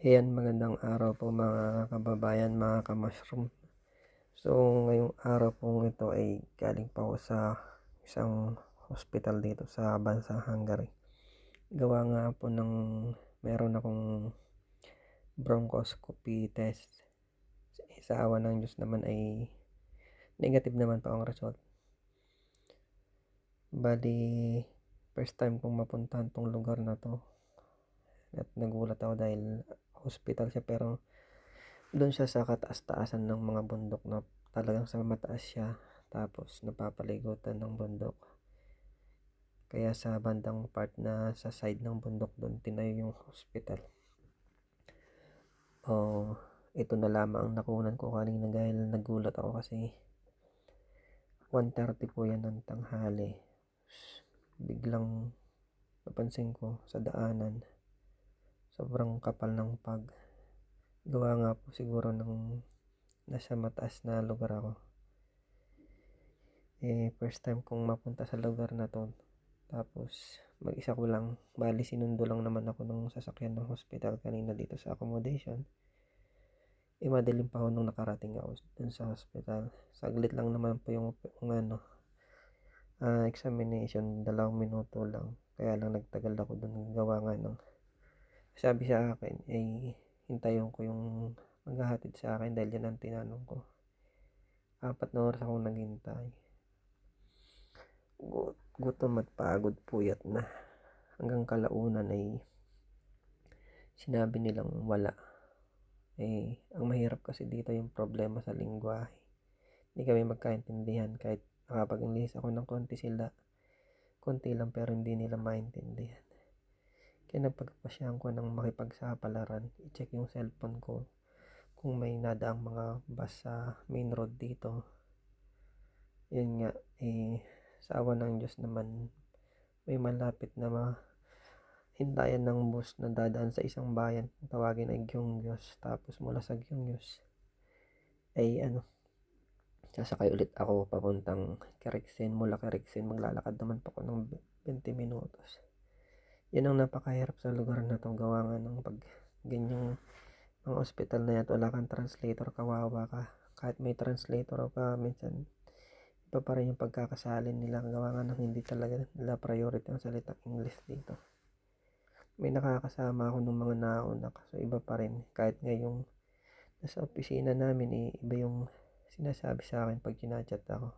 Ayan, magandang araw po mga kababayan, mga ka-mushroom. So, ngayong araw po ito ay galing pa ako sa isang hospital dito sa bansang Hungary. Gawa nga po ng meron akong bronchoscopy test. Sa awa ng Diyos naman ay negative naman po ang result. Bali, first time kong mapuntahan tong lugar na to. At nagulat ako dahil hospital siya pero doon siya sa kataas-taasan ng mga bundok na talagang sa mataas siya tapos napapaligutan ng bundok. Kaya sa bandang part na sa side ng bundok doon tinayo yung hospital. Oh ito na lamang ang nakunan ko kanina dahil nagulat ako kasi 1.30 po yan ng tanghali. Biglang napansin ko sa daanan sobrang kapal ng pag. Gawa nga po siguro ng nasa mataas na lugar ako. Eh first time kong mapunta sa lugar na to. Tapos mag isa ko lang. Bali sinundo lang naman ako ng sasakyan ng hospital kanina dito sa accommodation. Eh madilim pa ako nung nakarating ako dun sa hospital. Saglit lang naman po yung, yung ano uh, examination. Dalawang minuto lang. Kaya lang nagtagal ako dun. Gawa nga ng sabi sa akin ay hintayin ko yung maghahatid sa akin dahil yan ang tinanong ko. Apat na oras akong naghintay. Gutom at pagod puyat na. Hanggang kalaunan ay sinabi nilang wala. Eh ang mahirap kasi dito yung problema sa lingwahe. Hindi kami magkaintindihan kahit nakapag-english ako ng konti sila. Konti lang pero hindi nila maintindihan kaya napagpasyahan ko ng makipagsapalaran. I-check yung cellphone ko kung may nadaang mga bus sa main road dito. Yun nga eh sa awa ng Diyos naman may malapit na mahintayan ng bus na dadaan sa isang bayan. Tawagin ay Gyongyos tapos mula sa Gyongyos ay ano sasakay ulit ako papuntang Keriksen mula Keriksen maglalakad naman pa ako ng 20 minutos yun ang napakahirap sa lugar na to gawa nga ng pag ganyang mga ospital na yan wala kang translator kawawa ka. Kahit may translator ka minsan iba pa rin yung pagkakasalin nila. Gawa nga ng hindi talaga nila priority ang salitang English dito. May nakakasama ako ng mga nauna kaso iba pa rin. Kahit ngayong nasa opisina namin eh, iba yung sinasabi sa akin pag kinachat ako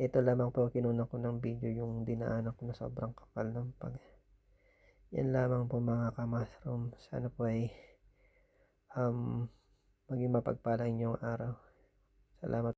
ito lamang po kinunan ko ng video yung dinaanan ko na sobrang kapal ng pag yan lamang po mga kamasroom sana po ay um, maging mapagpala inyong araw. Salamat